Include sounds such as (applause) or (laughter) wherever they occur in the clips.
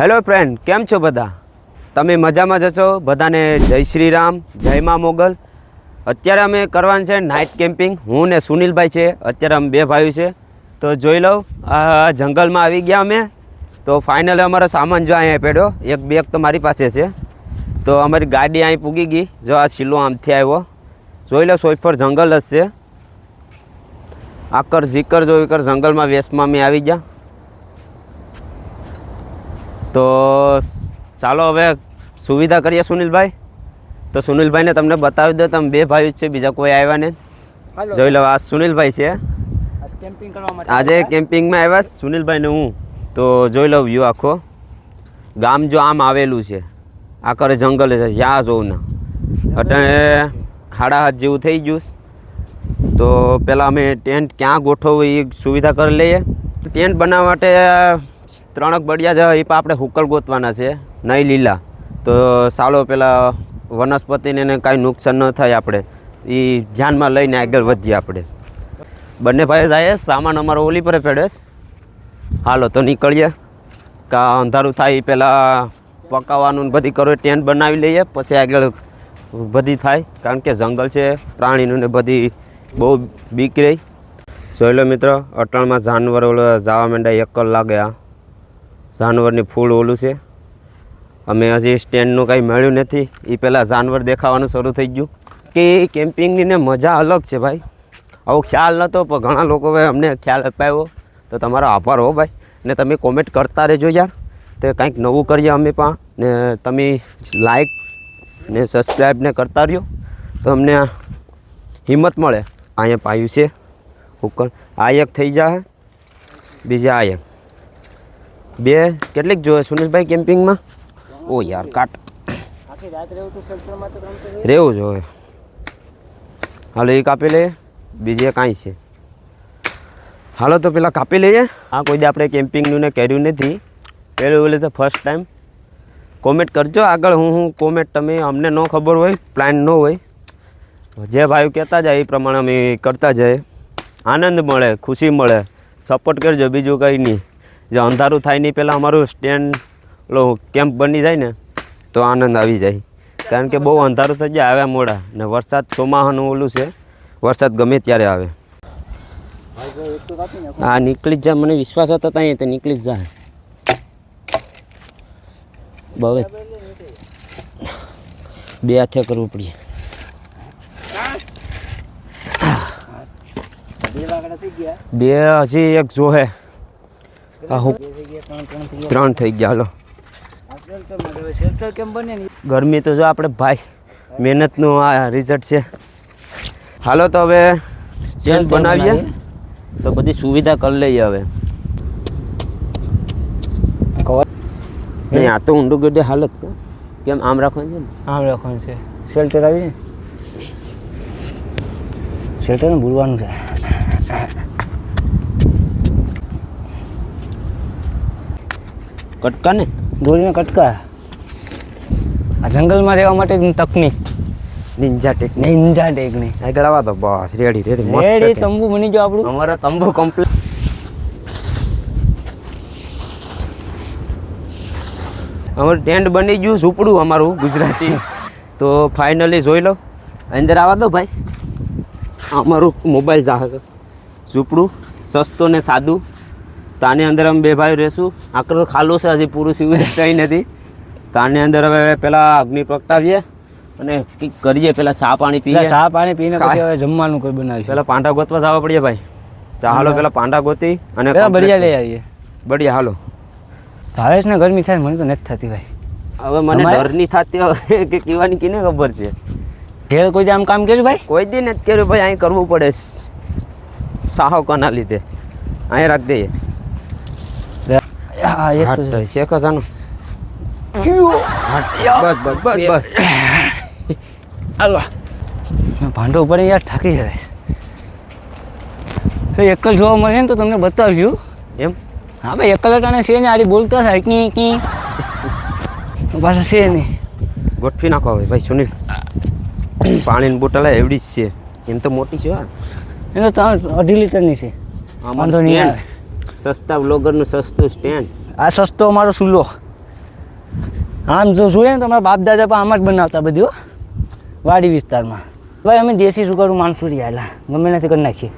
Hello friend કેમ છો બધા? તમે મજામાં જશો બધાને જય શ્રી રામ, જય મા મોગલ. અત્યારે અમે કરવાનું છે નાઇટ કેમ્પિંગ હું ને સુનિલભાઈ છે. અત્યારે અમે બે ભાઈઓ છે. તો જોઈ લઉં. આ જંગલમાં આવી ગયા અમે. તો ફાઇનલ અમારો સામાન જો અહીંયા પડ્યો. એક બેગ તો મારી પાસે છે. તો અમારી ગાડી અહીં પૂગી ગઈ. જો આ શીલો આમથી આવ્યો. જોઈ લો સોઈફર જંગલ જ છે. આકર, ઝીકર, જોઈકર જંગલમાં વેસ્ટમાં અમે આવી ગયા. તો ચાલો હવે સુવિધા કરીએ સુનિલભાઈ. તો સુનિલભાઈને તમને બતાવી દો તમે બે ભાઈ છે બીજા કોઈ આવ્યા ને જોઈ લો આ સુનિલભાઈ છે. આજ કેમ્પિંગમાં આવ્યા સુનિલભાઈને હું. તો જોઈ લો વ્યૂ આખો. ગામ જો આમ આવેલું છે. આખરે જંગલ છે જ્યાં જોઉં ના અટાણે હાડા હાથ જેવું થઈ ગયું તો પહેલાં અમે ટેન્ટ ક્યાં ગોઠવવું એ સુવિધા કરી લઈએ. ટેન્ટ બનાવવા માટે ત્રણક બળિયા છે એ પણ આપણે હુકલ ગોતવાના છે નહીં લીલા. તો સાલો પેલા વનસ્પતિને કાંઈ નુકસાન ન થાય આપણે. એ ધ્યાનમાં લઈને આગળ વધીએ આપણે. બંને ભાઈ જાય સામાન અમારો ઓલી પર પડે હાલો, તો નીકળીએ. કા અંધારું થાય એ પહેલાં પકાવવાનું બધી કરો, ટેન્ટ બનાવી લઈએ, પછી આગળ બધી થાય. કારણ કે જંગલ છે, પ્રાણીનું ને બધી બહુ બીક રહી. જોઈ લો મિત્રો, અટણમાં જાનવરો જવા માંડ્યા, એક કલાક ગયા જાનવરની ફૂડ ઓલું છે. અમે હજી સ્ટેન્ડનું કંઈ મળ્યું નથી. એ પહેલાં જાનવર દેખાવાનું શરૂ થઈ ગયું. કે કેમ્પિંગની ને મજા અલગ છે ભાઈ. આવો ખ્યાલ નહોતો પણ ઘણા લોકો હવે અમને ખ્યાલ અપાવ્યો તો તમારો આભાર હો ભાઈ. ને તમે કોમેન્ટ કરતા રહેજો યાર. તે કંઈક નવું કરીએ અમે પણ. ને તમે લાઈક ને સબસ્ક્રાઈબ ને કરતા રહ્યો. તો અમને હિંમત મળે. અહીંયા પાયું છે. ઉકળ. આ એક થઈ જાય બીજા આ એક બે, કેટલીક જોવે સુનિલભાઈ કેમ્પિંગમાં? ઓ યાર, કાટ. રહેવું જોઈએ હાલો એ કાપી લઈએ. બીજી કાંઈ છે. હાલો, તો પેલા કાપી લઈએ. આ કોઈ આપણે કેમ્પિંગનું ને કર્યું નથી. પહેલું બોલે તો ફર્સ્ટ ટાઈમ કોમેન્ટ કરજો. આગળ હું હું કોમેન્ટ તમે, અમને ન ખબર હોય પ્લાન ન હોય. જે ભાઈઓ કહેતા જાય, એ પ્રમાણે અમે કરતા જઈએ. આનંદ મળે, ખુશી મળે. સપોર્ટ કરજો, બીજું કંઈ નહીં. જે અંધારું થાય નહીં પહેલાં અમારું સ્ટેન્ડ ઓલો કેમ્પ બની જાય ને, તો આનંદ આવી જાય. કારણ કે બહુ અંધારું થઈ જાય આવ્યા મોડા. ને વરસાદ ચોમાહાનું ઓલું છે, વરસાદ ગમે ત્યારે આવે. આ નીકળી જ જાય મને વિશ્વાસ હતો ત્યાં તો નીકળી જ જાય બહુ બે હાથે કરવું પડે. બે વાગડા થઈ ગયા બે હજી એક જોહે. આ હું ગયા ત્રણ થઈ ગયા હાલો. ગરમી તો જો આપણે ભાઈ મહેનતનું આ રિઝલ્ટ છે. હાલો તો હવે સ્ટેન્ડ બનાવીએ. તો બધી સુવિધા કરી લઈએ હવે. નહીં આ તો ઊંડું ગઢે હાલત તો કેમ આમ રાખવાનું છે ને? આમ રાખવાનું છે. શેલ્ટર આવી? શેલ્ટરને ભૂલવાનું છે. કટકા ને? દોરીને કટકા? આ જંગલમાં રહેવા માટેની તકનીક. નિંજા ટેક નિંજા નહીં આગળ આવા તો બસ રેડી રેડી મસ્ત રેડી તંબુ બની ગયો આપણું. અમારા તંબુ કમ્પ્લીટ અમારું ટેન્ટ બની ગયું ઝૂંપડું અમારું ગુજરાતી. (laughs) તો ફાઇનલી જોઈ લો. અંદર આવા દો ભાઈ. અમારું મોબાઈલ જાહે. ઝૂંપડું સસ્તું ને સાદું. તાની અંદર અમે બે ભાઈ રહેશું. આકરો તો ખાલું છે હજી પૂરું સુવિધા કંઈ નથી. તાની અંદર હવે પહેલાં અગ્નિ પ્રગટાવીએ અને કંઈક કરીએ પહેલાં ચા પાણી પીએ. ચા પાણી પીને પછી હવે જમવાનું કોઈ બનાવ્યું પેલા પાંડા ગોતવા જવા પડીએ ભાઈ. ચાલો પેલા પાંડા ગોતી અને બળિયા લઈ આવીએ. બળિયા હાલો. ભાવેશ ને ગરમી થાય મને તો નથી થતી ભાઈ. હવે મને? ડરની થતી હવે કે કીવાની કીને ખબર છે? ઘેર કોઈ આમ કામ કર્યું ભાઈ? કોઈ દી નથી કર્યું ભાઈ અહીં કરવું પડે. સાહો કના લીધે. અહીં રાખ દઈએ. હા એક તો છે. શેખ હસાનો બસ બસ બસ બસ. હાલો. ભાંડો ઉપર યાર થાકી જાય તો એકલ જોવા મળે ને તો તમને બતાવ્યું એમ? હા ભાઈ એકલ અટાણે છે ને આડી બોલતા થાય કી કી પાછા છે નહીં ગોઠવી નાખો હવે ભાઈ સુનિલ. પાણીની બોટલ એવડી જ છે. એમ તો મોટી છે હા. એનો ત્રણ અઢી લીટરની છે. વાંધો નહીં સસ્તા બ્લોગરનું સસ્તું સ્ટેન્ડ આ સસ્તો અમારો સુલો આમ જો જોઈએ ને તમારા બાપ દાદા પણ આમ જ બનાવતા બધી હો. વાડી વિસ્તારમાં. ભાઈ અમે દેશી સુગરું માણસું રહ્યા એલા ગમે નથી કરી નાખીએ.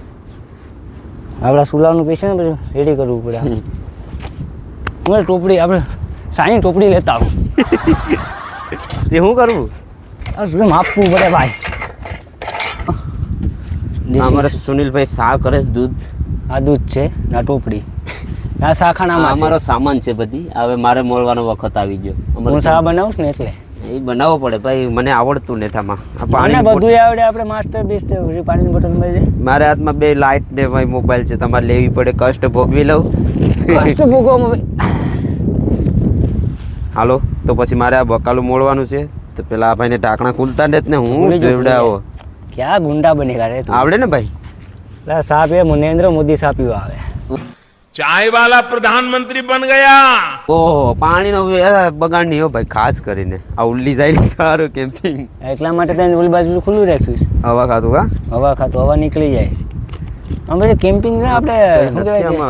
આપણા સુલાવનું પૈસા ને બધું રેડી કરવું પડે હું ટોપડી આપણે સાની ટોપડી લેતા આવું. (laughs) એ શું કરવું શું માપવું પડે ભાઈ. અમારે સુનિલભાઈ શા કરે દૂધ. આ દૂધ છે ના ટોપડી. આ શાખાનામાં અમારો સામાન છે બધી. હવે મારે મોળવાનો વખત આવી ગયો. હું શા બનાવું ને એટલે? એ બનાવવો પડે. ભાઈ મને આવડતું નથી આમાં પાણી બધું આવડે આપણે માસ્ટર બેસ પાણીની બોટલ મળી જાય. મારા હાથમાં બે લાઇટ ને ભાઈ મોબાઈલ છે. તમારે લેવી પડે કષ્ટ ભોગવી લઉં. કષ્ટ ભોગવવામાં હાલો તો પછી મારે આ બકાલું મોળવાનું છે. તો પેલા આ ભાઈને ઢાંકણા ખુલતા ને ને હું જોવડાવો. ક્યાં ગુંડા બનેગા રે આવડે ને ભાઈ? સાહેબ એ નરેન્દ્ર મોદી સાહેબ આવે. ચાય વાલા પ્રધાનમંત્રી બન ગયા. ઓહો પાણીનો બગાડ નહીં ભાઈ ખાસ કરીને. આ ઉલ્લી જાય ને સારું કેમ્પિંગ એટલા માટે તને ઉલ્લી બાજુ ખુલ્લું રાખ્યું હવા ખાતું કા? હવા ખાતું હવા નીકળી જાય. આમ કેમ્પિંગ છે આપણે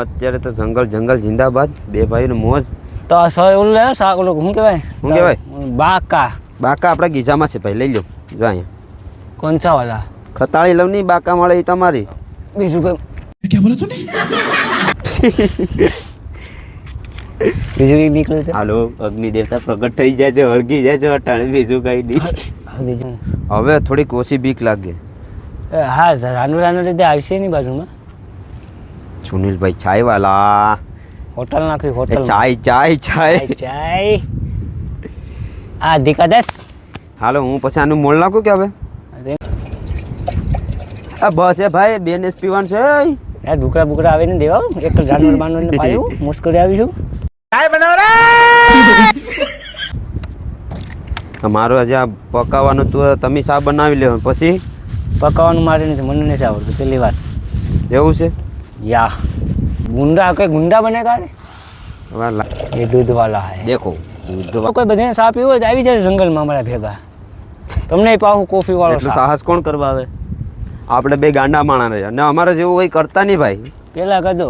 અત્યારે તો જંગલ જંગલ જિંદાબાદ બે ભાઈનો મોજ. તો સર ઓલું લે સાગ ઓલું શું કહેવાય? શું કહેવાય? બાકા. બાકા આપણા ગીજામાં છે ભાઈ લઈ લો જો અહીંયા. કોનસા વાલા ખતાળી લવની બાકા મળે એ તમારી. બીજું કઈ ક્યાં બોલે તું બીજું કઈ નીકળ્યું છે? હાલો અગ્નિ દેવતા પ્રગટ થઈ જાય છે હળગી જાય છે અટાણે બીજું કઈ નહીં. હવે થોડીક ઓછી બીક લાગે. એ હા સર રાનું રાનું રીતે આવશે નહીં બાજુમાં? સુનિલભાઈ ચાય વાલા હોટલ નાખી હોટલ ચાય ચાય ચાય ચાય. આ દીકાદસ. હાલો હું પછી આનું મોળ નાખું કે હવે? આ બસ એ ભાઈ બે ને પીવાનું છે યાર ઢુકડા બુકડા આવે ને દેવા. એક તો જાનવર (laughs) બાનવર ને પાયું મુશ્કેલી આવીશું મારો આજે આ પકાવવાનું તું તમે સા બનાવી લેવો પછી? પકાવવાનું મારે નથી મને નથી આવડતું પેલી વાત. એવું છે? યા. ગુંડા કઈ ગુંડા બને કાઢે હવે એ દૂધ વાલા હે. દેખો દૂધ કોઈ બધાને સાપ એવો જ આવી જાય જંગલમાં અમારા ભેગા. તમને પાહું કોફી વાળો એટલું સાહસ કોણ કરવા આવે? આપણે બે ગાંડા માણા રહ્યા. અને અમારે જેવું કંઈ કરતા નહીં ભાઈ. પેલા કદો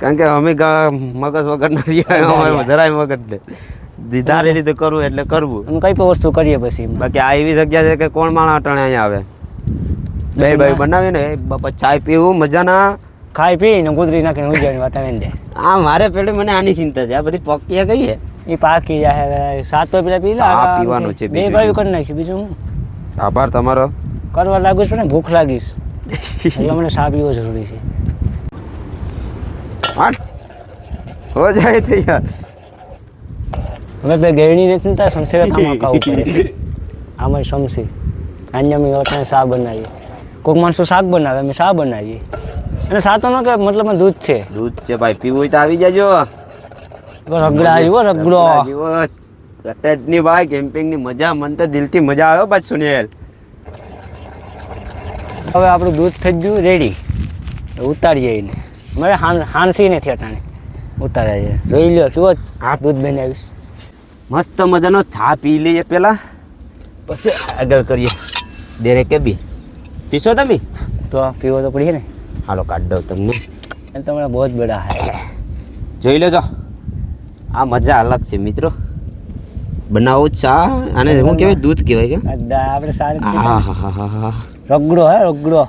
કારણ કે અમે મગજ વગર ના રહ્યા જરાય મગજ ને ધારે રીતે કરવું એટલે કરવું. અમે કઈ પણ વસ્તુ કરીએ પછી બાકી આ એવી જગ્યા છે કે કોણ માણા અટાણે અહીંયા આવે? બે ભાઈ બનાવીએ ને બાપા ચાય પીવું મજાના. ખાઈ પી ને કુદરી નાખીને ઉજાની વાત આવે ને. આ મારે પેલે મને આની ચિંતા છે. આ બધી પકીએ કહીએ? એ પાકી જાય સાત પેલા પી પીવાનું છે બે ભાઈ? કરી નાખ્યું બીજું આભાર તમારો. કરવા લાગુ છું ને ભૂખ લાગીશ. એટલે મને સાપ પીવો જરૂરી છે. હો જાય યાર હવે બે ગેરણી નથી તા કામ ખાવું પડે. આમાં સમસી આંજામી વટાણે શા બનાવીએ. કોઈક માણસો શાક બનાવે અમે શા બનાવીએ. અને સા તો ન કે મતલબ દૂધ છે. દૂધ છે ભાઈ પીવું હોય તો આવી જજો. રગડા આવ્યો રગડો. દિવસની ભાઈ કેમ્પિંગની મજા મન તો દિલથી મજા આવ્યો બસ સુનિલ. હવે આપણું દૂધ થઈ ગયું રેડી ઉતારીએ એને. મારે હાનસી નથી અટાણે. ઉતારે છે. જોઈ લ્યો કેવો આ દૂધ બનાવીશ મસ્ત મજાનો ચા પી લઈએ પહેલાં પછી આગળ કરીએ. દેરે કે બી. પીશો તમે? તો પીવો તો પડીએ ને. હાલો કાઢ દઉં તમને. તમારા બહુ જ બડા હે જોઈ લેજો. આ મજા અલગ છે મિત્રો. બનાવો ચા અને શું કહેવાય દૂધ કહેવાય કે? આપણે સારી હા હા હા હા હા રગડો હે રગડો.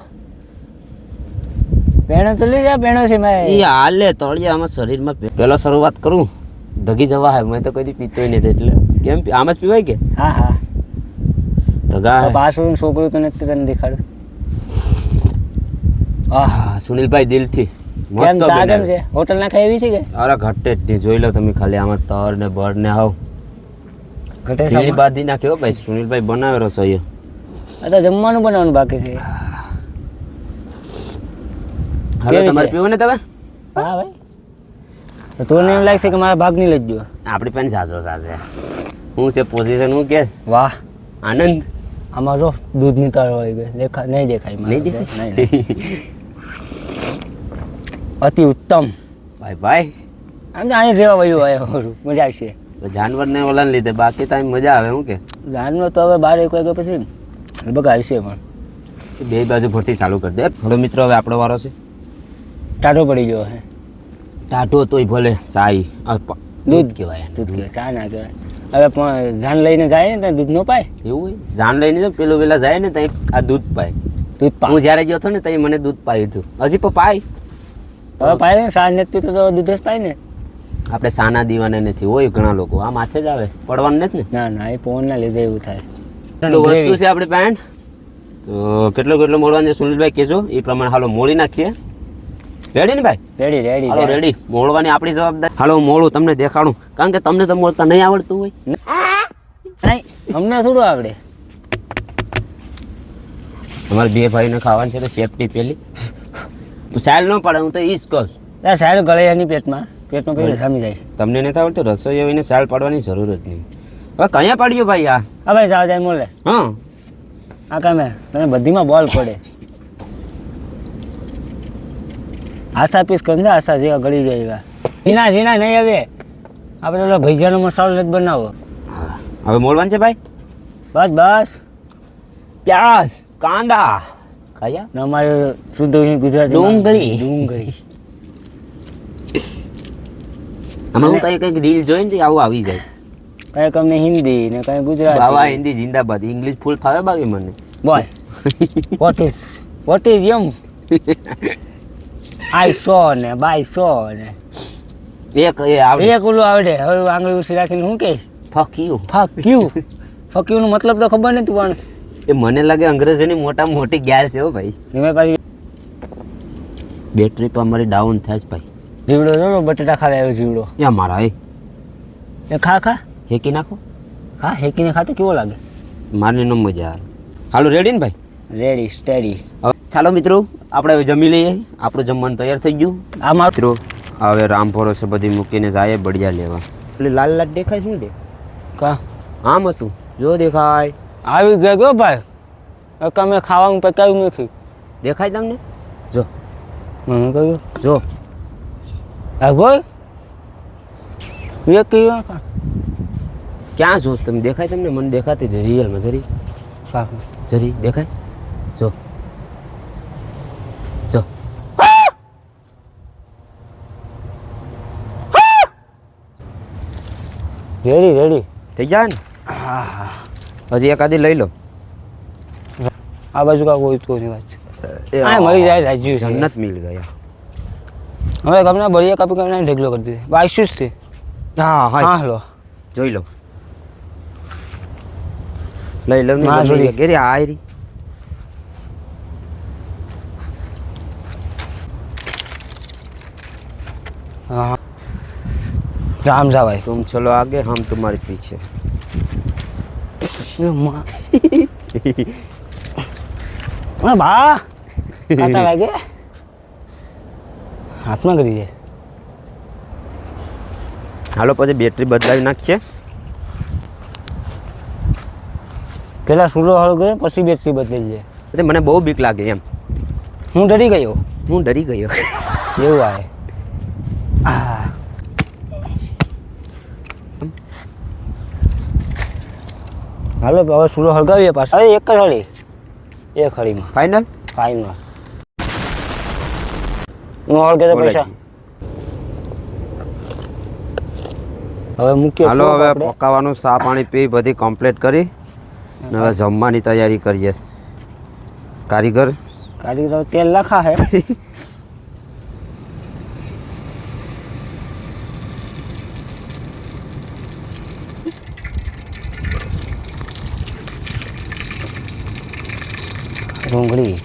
પેણો તો લઈ જા પેણો છે મેં એ હાલે તળિયામાં શરીરમાં પેલો શરૂઆત કરું ધગી જવા હે મેં તો કોઈ દી પીતોય નથી એટલે. કેમ આમ જ પીવાય કે? હા હા. ધગા હે. છોકરું તો નથી તને દેખાડું. આહ. સુનિલભાઈ દિલથી. કેમ ચા કેમ છે? હોટલ ના ખાઈ એવી છે કે? અરે ઘટે જ નહીં જોઈ લો તમે ખાલી આમાં તર ને બળ ને હાવ ઘટે બાંધી નાખ્યો ભાઈ સુનિલભાઈ બનાવે રસોઈયો. આ તો જમવાનું બનાવવાનું બાકી છે. હવે કેવી તમારે છે? પીવું ને તમે? હા ભાઈ. તો તોને એમ લાગશે કે મારા ભાગની લઈ જ જો આપણી પણ સાસો સાસે શું છે પોઝિશન હું કે? વાહ. આનંદ? આમાં જો દૂધની તળ હોય ગઈ દેખા નહીં દેખાય નહીં મારે. દેખાય? નહીં, નહીં. અતિ ઉત્તમ. ભાઈ ભાઈ. આમ તો અહીં રહેવા વયું આવ્યો મજા આવશે. જાનવરને ઓલાને લીધે બાકી તો અહીં મજા આવે શું કે? જાનવર તો હવે બાર એક વાગ્યા પછી લગભગ આવશે પણ. બે બાજુ ફરતી ચાલુ કરી દે. ભલો મિત્રો હવે આપણો વારો છે. ટાઢો પડી ગયો હે. ટાઢો તોય ભલે સાઈ. દૂધ કહેવાય. દૂધ કહેવાય ચા ના કહેવાય. હવે પણ જાન લઈને જાય ને દૂધ ન પાય? એવું હોય? જાન લઈને તો પેલું પેલા જાય ને ત્યાં આ દૂધ પાય. દૂધ હું જ્યારે ગયો હતો ને ત્યાં મને દૂધ પાયું હતું. હજી પણ પાય. હવે પાય ને સાંજ નથી પીતો તો દૂધ જ પાય ને. આપણે સાના દીવાને નથી. હોય ઘણા લોકો. આ માથે જ આવે. પડવાનું નથી ને? ના ના એ પવનના લીધે એવું થાય. એટલું વસ્તુ છે આપણે પેન્ટ? તો કેટલો કેટલો મોડવાનું છે સુનિલભાઈ? કહેજો. એ પ્રમાણે હાલો મોડી નાખીએ. રેડી ને ભાઈ? રેડી રેડી હાલો રેડી મોડવાની આપણી જવાબદારી. હાલો મોડું તમને દેખાડું. કારણ કે તમને તો મોડતા નહીં આવડતું હોય. નહીં અમને થોડું આવડે. તમારે બે ભાઈને ખાવાનું છે તો સેફટી પેલી સાલ ન પડે હું તો ઈ જ કહું. સાહેબ ગળે એની પેટમાં. પેટમાં પેલી સામી જાય તમને નથી આવડતું? રસોઈ આવીને સાયલ પાડવાની જરૂર જ નહીં. હવે કયા પાડ્યો ભાઈ આ? હા ભાઈ સાવ જાય મોલે હા. આ કામે તને બધીમાં બોલ પડે. આશા પીસ કંજા આશા જેવા ગળી જાય એવા. ઝીણા ઝીણા નહીં હવે. આપણે ઓલો ભૈજાનો મસાલો નથી બનાવો. હવે મોડવાનું છે ભાઈ? બસ બસ. પ્યાસ. કાંદા. કયા ને અમારે શુદ્ધ ગુજરાતી ડુંગળી. ડુંગળી. આમાં હું કઈ કંઈક રીલ જોઈને આવું આવી જાય. કંઈક અમને હિન્દી ને કંઈ બાવા ગુજરાતી હિન્દી જિંદાબાદ. ઇંગ્લિશ ફૂલ ફાવે બાકી મને? બોલ. વોટ ઇઝ વોટ ઇઝ યમ આઈ સો ને બાય સો ને. એક એ આવડે. એક ઓલું આવડે. હવે આંગળી ઉછી રાખીને શું કે? Fuck you fuck you fuck you નો મતલબ તો ખબર નથી પણ એ મને લાગે અંગ્રેજોની મોટા મોટી ગેર છે હો ભાઈ. એમાં પાછી બેટરી તો અમારી ડાઉન થાય છે ભાઈ. જીવડો જો બટેટા ખાવા આવ્યો જીવડો. એ મારા એ ખા ખા. હેકી નાખો? હા હેકીને ખાતો કેવો લાગે? મારને ન મજા આવે. હાલો રેડી ને ભાઈ? રેડી સ્ટેડી હવે ચાલો મિત્રો આપણે હવે જમી લઈએ. આપણું જમવાનું તૈયાર થઈ ગયું. આમાં મિત્રો હવે રામ ભરોસે બધી મૂકીને જાય બળિયા લેવા. એટલે લાલ લાલ દેખાય શું દે કા? આમ હતું. જો દેખાય. આવી ગયો ગયો ભાઈ. એક અમે ખાવાનું પકાવ્યું નથી. દેખાય તમને? જો. મને કહ્યું જો. આ ગોળ. એક કયો જોશ? તમે દેખાય તમને? મને દેખાતી હતી રિયલમાં જરી. ખા જરી દેખાય? જો. જો. રેડી રેડી થઈ જાય ને? હજી એકાદી લઈ લો. આ બાજુ કા કોઈ તો ની વાત છે આ મળી જાય છે. જન્નત મિલ ગયા. હવે તમને બળિયા કાપી કરીને ઢગલો કરી દીધી. બાઈશું જ છે. હા. હા લો. જોઈ લો. લઈ લો હા, જોઈ. ઘેરી આયરી હા રામ જા ભાઈ तुम चलो आगे हम तुम्हारे पीछे હા બા કાંટા લાગે હાથમાં કરી જાય હાલો પછી બેટરી બદલાવી નાખીએ પેલા સુલો હળ ગયો પછી બેટરી બદલી જાય એટલે મને બહુ બીક લાગે એમ. હું ડરી ગયો. હું ડરી ગયો. એવું આવે. હાલો હવે સુલો હળગાવીએ પાછા. હવે એક જ હળી. એક હળીમાં. ફાઇનલ ફાઈન હું હળગે પૈસા. હવે મૂકીએ હાલો હવે. પકાવવાનું સા પાણી પી બધી કમ્પ્લીટ કરી. હવે જમવાની તૈયારી કરીએ. કારીગર? કારીગર તેલ લખા હે. ડુંગળી.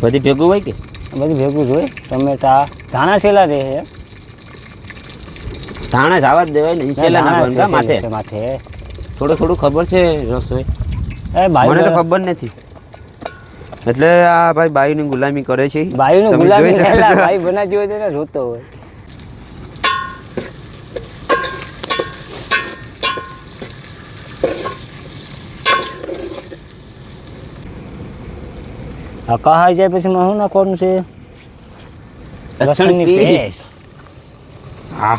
બધી ભેગું હોય કે? બધું ભેગું જ હોય. ટમેટા ધાણા છેલા દે છે ધાણા જવા જ દેવાય ને કા માથે. માથે. થોડું થોડું ખબર છે રસોઈ. એ મને તો ખબર નથી. એટલે આ ભાઈ બાઈની ગુલામી કરે છે. તમે ગુલામી એટલે. બાઈ બનાવતી હોય ને રોતો હોય. આ કહાઈ જાય પછી માં શું નાખવાનું છે? લસણની. પેસ્ટ. હા.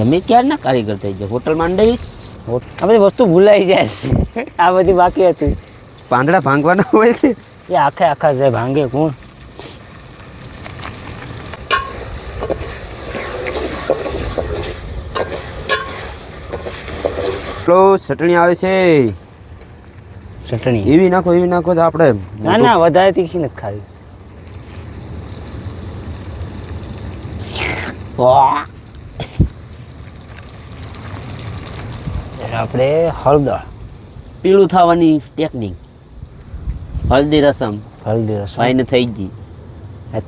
તમે ક્યારના કારીગર થઈ જાય હોટલ માંડવીશ? આ બધી વસ્તુ ભૂલાઈ જાય આ બધી બાકી હતી. પાંદડા ભાંગવાના હોય કે? એ આખે આખા જાય ભાંગે કોણ? ચટણી આવે છે. ચટણી? એવી નાખો એવી નાખો તો આપણે ના ના વધારે તીખી નથી ખાવી. આપણે હળદર. પીળું થવાની ટેકનિક હલ્દી રસમ. હળદી રસમ. ફાઈન થઈ ગઈ.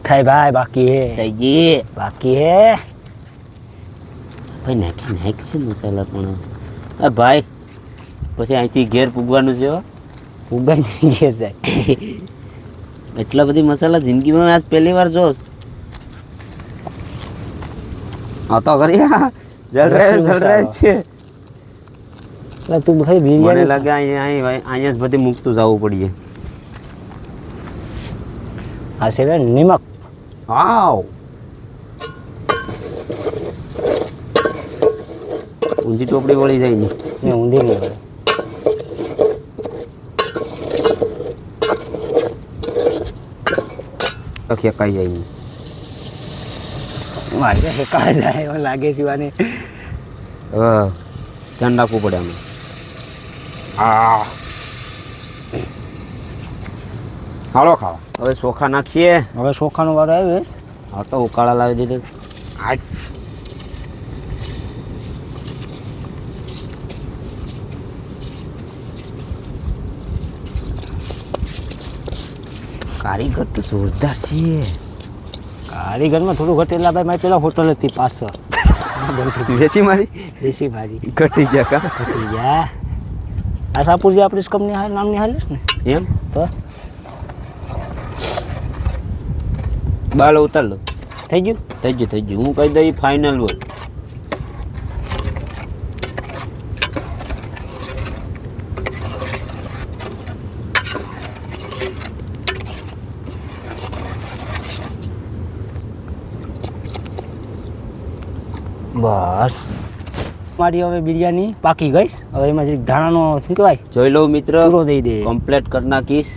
થાય ભાઈ બાકી હે. થઈ ગઈ. બાકી હે. ભાઈ નાખી નાખશે મસાલા પણ. આ ભાઈ પછી અહીંથી ઘેર પૂગવાનું છે પૂગાઈ નહીં ગયા સાહેબ એટલા બધી મસાલા જિંદગીમાં આજ પહેલી વાર જોશ. હા તો કરી જલ રહે જલ રહે છે. એટલે તું ભાઈ મને બિરયાની લાગે અહીંયા અહીં અહીંયા જ બધી મૂકતું જવું પડીએ. આ છે ને નિમક. આવ ઊંધી ટોપડી વળી જાય ને. ને ઊંધી નહીં પડે તો ખેંકાઈ જાય ને મારે હેકા જાય એવું લાગે છે વાને. હવે ધ્યાન રાખવું પડે આમાં. આ. હાલો ખાવા. હવે ચોખા નાખીએ. હવે ચોખાનો વારો આવ્યો હા. તો ઉકાળા લાવી દીધે આ. કારીગર તો જોરદાર છે. કારીગરમાં થોડું ઘટેલા ભાઈ મારી પેલા હોટલ હતી પાછળ. (laughs) વેચી મારી? દેશી મારી. ઘટી ગયા કા? થઈ ગયા. આ સાપુરજી આપણી કંપની હાલ નામની હાલીશ ને? એમ? તો? બાલો ઉતાર લો. થઈ ગયું? થઈ ગયું થઈ ગયું. હું કહી દઈ ફાઇનલ હોય બસ. મારી હવે બિરયાની પાકી ગઈ હવે એમાં જરીક ધાણાનો શું કહેવાય? જોઈ લઉં મિત્ર. દઈ દે. કમ્પ્લેટ કરી નાખીશ.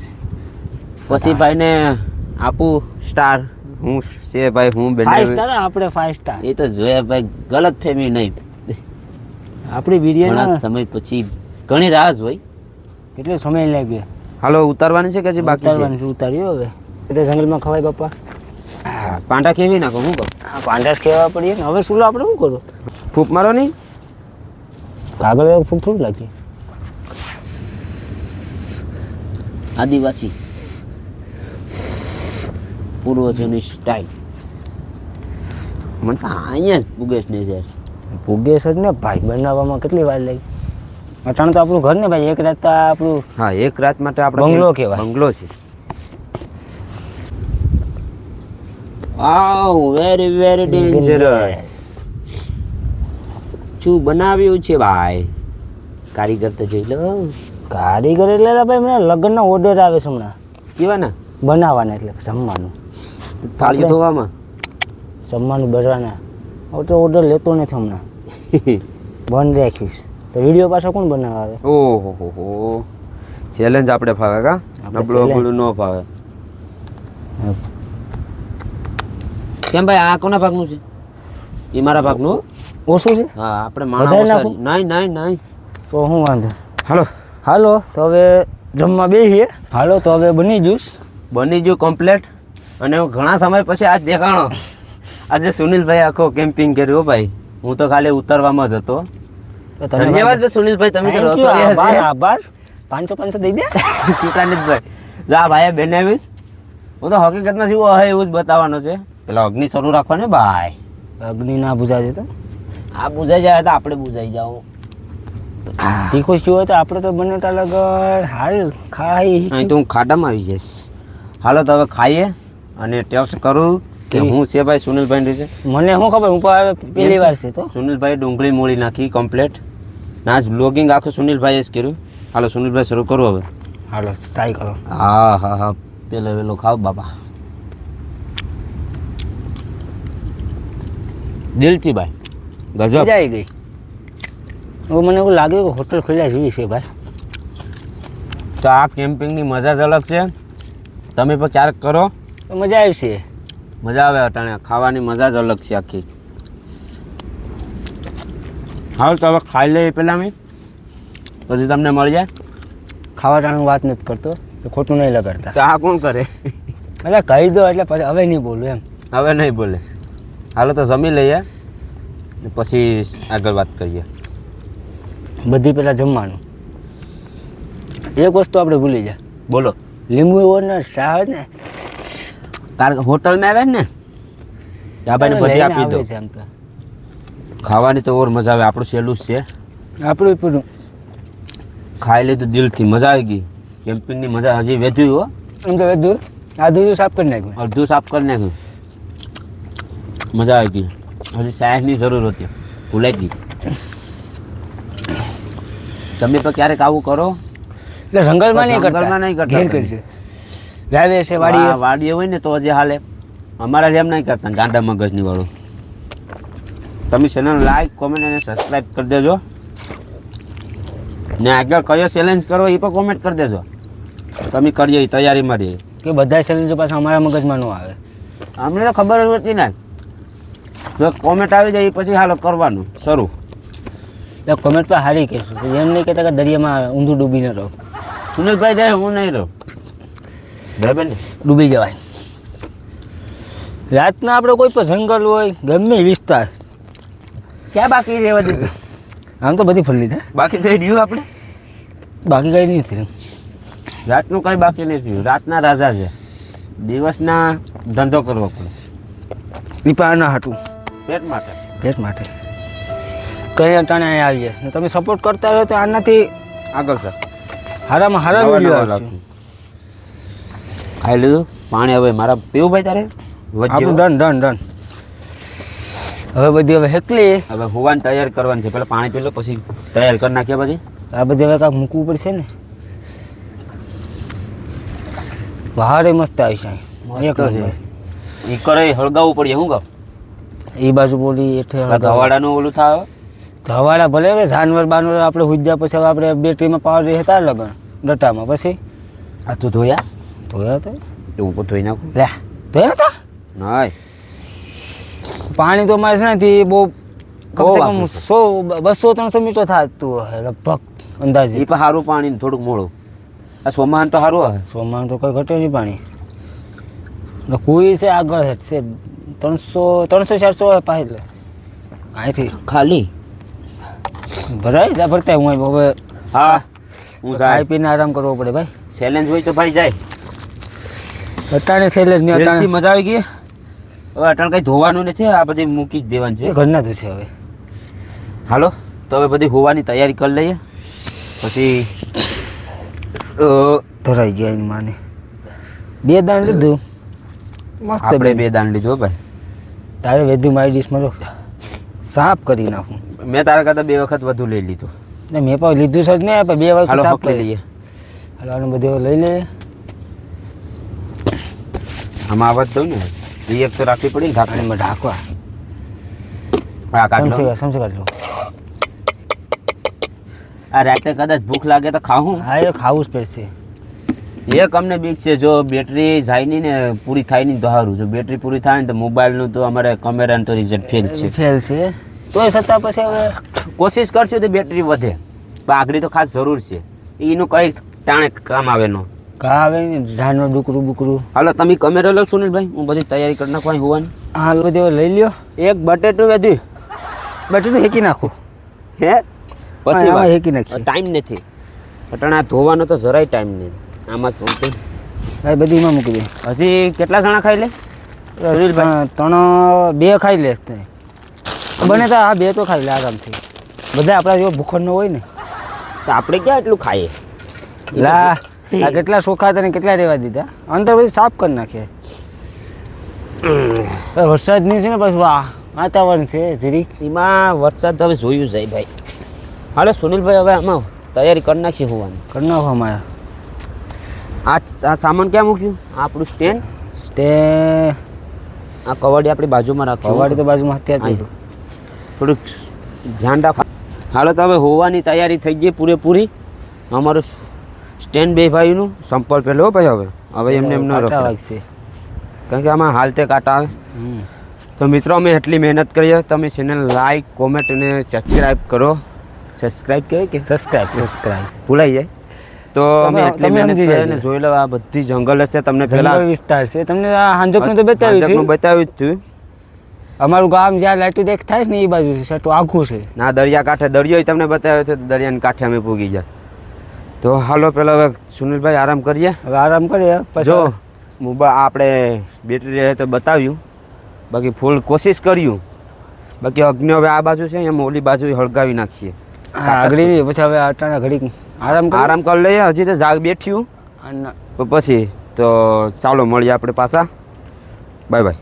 પછી ભાઈને આપું સ્ટાર હું છે ભાઈ હું ફાઈવ બનાવી સ્ટાર આપણે ફાઈવ સ્ટાર એ તો જોયા ભાઈ ગલત ફેમી નહીં. આપણી બિરયાની સમય પછી ઘણી રાહ જ હોય કેટલો સમય લાગ્યો. હાલો ઉતારવાની છે કે હજી બાકી ઉતારવાની છે ઉતાર્યો હવે. એટલે જંગલમાં ખવાય બાપા. પાંડા કેવી નાખો હું કહું? પાંડા કેવા પડીએ ને. હવે શું આપણે શું કરું? ફૂપ મારો નહીં? કાગળ એવું ફૂગ થોડું લાગી આદિવાસી. પૂર્વજોની સ્ટાઇલ મને તો અહીંયા જ પુગેશ ને છે ભૂગેશ જ ને? ભાઈ બનાવવામાં કેટલી વાર લાગી. અચાણક તો આપણું ઘર ને ભાઈ એક રાત આપણું હા એક રાત માટે આપણે બંગલો કેવા કહેવાય. બંગલો છે. વાવ વેરી વેરી ડેન્જરસ શું બનાવ્યું છે ભાઈ. કારીગર તો જોઈ લો. કારીગર એટલે ભાઈ મને લગ્નનો ઓર્ડર આવે છે હમણાં. કેવાના? બનાવવાના એટલે જમવાનું. થાળીઓ ધોવામાં? જમવાનું ભરવાના હવે તો ઓર્ડર લેતો નથી હમણાં. (laughs) બંધ રાખ્યું છે. તો વીડિયો પાછો કોણ બનાવવા આવે ઓહો હો હો ચેલેન્જ આપણે ફાવે કા? નબળો. અબળું ન ફાવે. કેમ ભાઈ આ કોના ભાગનું છે? એ મારા ભાગનું? ઓછું છે? હા આપણે માણસ નાખું? નહીં નહીં નહીં. તો હું વાંધો. હાલો. હાલો તો હવે જમવા બેસીએ હાલો તો હવે બની જઈશ બની ગયું કમ્પ્લેટ અને હું ઘણા સમય પછી આજ દેખાણો. આજે સુનિલભાઈ આખો કેમ્પિંગ કર્યો ભાઈ. હું તો ખાલી ઉતરવામાં જ હતો. ધન્યવાદ ભાઈ સુનિલભાઈ તમે તો આભાર પાંચસો પાંચસો દઈ દે. (laughs) સુટાનિતભાઈ જા ભાઈ આવીશ. હું તો હકીકતમાં શું હોય એવું જ બતાવવાનો છે. પેલો અગ્નિ શરૂ રાખવાને ભાઈ. અગ્નિ ના બુઝા દેતો આ બુઝાઈ જાય તો આપણે બુઝાઈ જાઓ તીખું શું હોય તો આપણે તો બને તો લગન હાલ ખાઈ. અહીં તો હું ખાડામાં આવી જઈશ. હાલો તો હવે ખાઈએ અને ટેસ્ટ કરું કે હું છે ભાઈ સુનિલભાઈ છે મને શું ખબર? હું પણ હવે પહેલી વાર છે તો. સુનિલભાઈ ડુંગળી મોળી નાખી કમ્પ્લેટ ના જ બ્લોગિંગ આખું સુનિલભાઈએ જ કર્યું. હાલો સુનિલભાઈ શરૂ કરો હવે. હાલો ટ્રાય કરો. હા હા હા. પેલો વેલો ખાવ બાપા. દિલથી ભાઈ. ગજબ. મજા આવી ગઈ. હવે મને એવું લાગ્યું કે હોટલ ખોલ્યા જેવી છે ભાઈ. તો આ કેમ્પિંગની મજા જ અલગ છે. તમે પણ ક્યારેક કરો. તો મજા આવશે મજા આવે અટાણે. ખાવાની મજા જ અલગ છે આખી. હાલ તો હવે ખાઈ લઈએ પેલા મેં પછી તમને મળી જાય ખાવા ટાણું વાત નથી કરતો. તો ખોટું નહીં લગાડતા. તો આ કોણ કરે? એટલે કહી દો એટલે પછી હવે નહીં બોલું એમ. હવે નહીં બોલે. હાલો તો જમી લઈએ. પછી આગળ વાત કરીએ. બધી પહેલાં જમવાનું. એક વસ્તુ આપણે ભૂલી જાય બોલો. લીંબુ ઓરને શાહ ને. કારણ કે હોટલમાં આવે ને ડાબાને બધી આપી દો. આમ તો. ખાવાની તો ઓર મજા આવે આપણું સહેલું જ છે. આપણું પૂરું. ખાઈ લીધું દિલથી મજા આવી ગઈ. કેમ્પિંગની મજા હજી વધ્યું હો. એમ તો વેધ્યું આ દૂધ સાફ કરી નાખ્યું. અડધું સાફ કરી નાખ્યું. મજા આવી ગઈ. હજી સાયન્સની જરૂર હતી. ભૂલાઈ ગઈ. તમે તો ક્યારેક આવું કરો? એટલે જંગલમાં નહીં કરતા. નહીં કરતા ઘેર છે વાડી વાડી વાડીએ હોય ને તો હજી હાલે. અમારા જેમ નહીં કરતા ગાંડા મગજની વાળું. તમે ચેનલ લાઈક કોમેન્ટ અને સબસ્ક્રાઈબ કરી દેજો. ને આગળ કયો ચેલેન્જ કરો એ પણ કોમેન્ટ કરી દેજો. તમે કરીએ એ તૈયારીમાં રહીએ. કે બધા ચેલેન્જો પાછા અમારા મગજમાં ન આવે. અમને તો ખબર જ હોતી ને. જો કોમેન્ટ આવી જાય પછી હાલો કરવાનું શરૂ. એટલે કોમેન્ટ પર હારી કહેશું એમ નહીં કહેતા કે દરિયામાં ઊંધું ડૂબીને રહો. સુનિલભાઈ જાય હું નહીં રહું. બરાબર ને? ડૂબી જવાય. રાતના આપણે કોઈ પણ જંગલ હોય ગમે વિસ્તાર. ક્યાં બાકી રહેવા દીધું આમ તો બધી ફરી લીધા. બાકી કઈ રહ્યું આપણે? બાકી કંઈ નહીં થયું. રાતનું કંઈ બાકી નહીં થયું. રાતના રાજા છે. દિવસના ધંધો કરવો પડે. દીપા ના હાટું. પેટ માટે. પેટ માટે. કઈ અટાણે અહીંયા આવી જશે. તમે સપોર્ટ કરતા રહો તો આનાથી આગળ સર. હારામાં હારા વીડિયો આવશે. ખાઈ લીધું? પાણી હવે મારા પીવું ભાઈ તારે? આપણું ડન ડન ડન હવે બધી હવે હેકલી. હવે હોવાને તૈયાર કરવાનું છે. પેલા પાણી પીલો પછી તૈયાર કરી નાખ્યા પછી. આ બધી હવે કાંઈક મૂકવું પડશે ને? બહાર મસ્ત આવી છે. એક કરે હળગાવવું પડે શું કહું? એ બાજુ બોલી એટલે ધવાડાનું ઓલું થાય ધવાડા ભલે હવે જાનવર બાનવર આપણે હુજ્યા પછી આપણે બેટરીમાં પાવર રહેતા લગન ડટામાં. પછી? આ તું ધોયા? ધોયા તો. હું પણ ધોઈ નાખું? લે ધોયા હતા ના પાણી તો મારે છે ને તે બહુ કમસે કમ સો બસો ત્રણસો મીટર થતું હશે લગભગ અંદાજે. એ પણ સારું પાણી થોડુંક મોડું. આ સોમાન તો સારું હે સોમાન તો કોઈ ઘટે નહીં પાણી. કોઈ છે આગળ છે. ત્રણસો ત્રણસો ચારસો પાસે લે અહીંથી. ખાલી? ભરાય જા ભરતા હું હવે હા હું ખાઈ પીને આરામ કરવો પડે ભાઈ. ચેલેન્જ હોય તો ભાઈ જાય. અટાણે સેલેજ ને અટાણે. મજા આવી ગઈ. હવે અટાણ કઈ ધોવાનું નથી આ બધી મૂકી જ દેવાનું છે. ઘરના તો છે હવે. હાલો તો હવે બધી હોવાની તૈયારી કરી લઈએ. પછી ધરાઈ ગયા એની માને. બે દાણ લીધું. મસ્ત આપણે બે દાણ લીધું ભાઈ. તારે વેધુ મારી ડીશ મારો સાફ કરી નાખું. મેં તારા કરતાં બે વખત વધુ લઈ લીધું. ને મેં પણ લીધું છે જ ને પણ બે વખત સાફ કરી લઈએ. હાલો આનું બધું લઈ લઈએ આમાં આવત દઉં ને? એ એક તો રાખવી પડી ને અને ઢાંકણી એમાં ઢાંકવા. સમસી સમસી કાઢ આ રાતે કદાચ ભૂખ લાગે તો ખાવું હા એ ખાવું જ પડશે. એક અમને બીક છે જો બેટરી જાય નહીં ને પૂરી થાય નહીં તો સારું જો બેટરી પૂરી થાય ને તો મોબાઈલનું તો અમારે કેમેરાનું તો રિઝલ્ટ ફેલ છે. ફેલ છે. તો છતાં પછી હવે કોશિશ કરશું તો બેટરી વધે. પણ આગળ તો ખાસ જરૂર છે. એનું કઈ ટાણે કામ આવે નો. કા આવે ને જાનવર ડુકરું બુકરું. હાલો તમે કેમેરો લો સુનિલભાઈ. હું બધી તૈયારી કરી નાખવાની હોવાની. હાલ બધું લઈ લ્યો. એક બટેટું વધ્યું બટેટું હેકી નાખું? હે? પછી હેકી નાખી ટાઈમ નથી. પટણા ધોવાનો તો જરાય ટાઈમ નહીં. આમાં જ ભાઈ બધી એમાં મૂકી દે. હજી કેટલા જણા ખાઈ લે? ત્રણ બે ખાઈ લે બને તો હા બે તો ખાઈ લે આરામથી. બધા આપણા જેવો ભૂખડ ન હોય ને. તો આપણે ક્યાં એટલું ખાઈએ? લા આ કેટલા સોખા હતા ને કેટલા રહેવા દીધા? અંદર બધી સાફ કરી નાખે. વરસાદ નહીં છે ને બસ વાહ વાતાવરણ છે જરીક. એમાં વરસાદ હવે જોયું જાય ભાઈ. હાલો સુનિલભાઈ હવે આમાં તૈયારી કરી નાખીએ હોવાની. કરી નાખો અમારે. આ આ સામાન ક્યાં મૂક્યું? આપણું સ્ટેન્ડ? સ્ટે આ કવાડી આપણી બાજુમાં રાખ્યું. કવાડી તો બાજુમાં અત્યારે. થોડુંક ધ્યાન રાખો. હાલો તો હવે હોવાની તૈયારી થઈ ગઈ પૂરેપૂરી. અમારું સ્ટેન્ડ બે ભાઈનું સંપલ પેલો હો ભાઈ હવે. હવે એમને એમનો રાખશે કારણ કે આમાં હાલ તે કાંટા આવે. તો મિત્રો અમે એટલી મહેનત કરીએ. તમે ચેનલ લાઈક કોમેન્ટ અને સબસ્ક્રાઈબ કરો. સબસ્ક્રાઈબ કહેવાય કે? સબસ્ક્રાઇબ સબસ્ક્રાઈબ ભૂલાઈ જાય. તો અમે એટલી મહેનત કરીને જોઈ લો આ બધી જંગલ હશે તમને પેલા વિસ્તાર છે. તમને આ હાંજકનું તો બતાવ્યું હાંજકનું હતું. બતાવ્યું જ થયું અમારું ગામ જ્યાં લાઈટું દેખ થાય છે ને એ બાજુ છે સટું આખું છે. ના દરિયા કાંઠે દરિયો તમને બતાવ્યો છે દરિયાની કાંઠે અમે પૂગી ગયા. તો હાલો પેલા હવે સુનિલભાઈ આરામ કરીએ. હવે આરામ કરીએ પછી જો મોબા આપણે બેટરી રહે તો બતાવ્યું. બાકી ફૂલ કોશિશ કર્યું. બાકી અગ્નિ હવે આ બાજુ છે એમ ઓલી બાજુ હળગાવી નાખીએ. આગળ પછી હવે અટાણા ઘડીક આરામ આરામ કરી લઈએ. હજી તો જાગ બેઠ્યું અને પછી તો ચાલો મળીએ આપણે પાછા. Bye bye.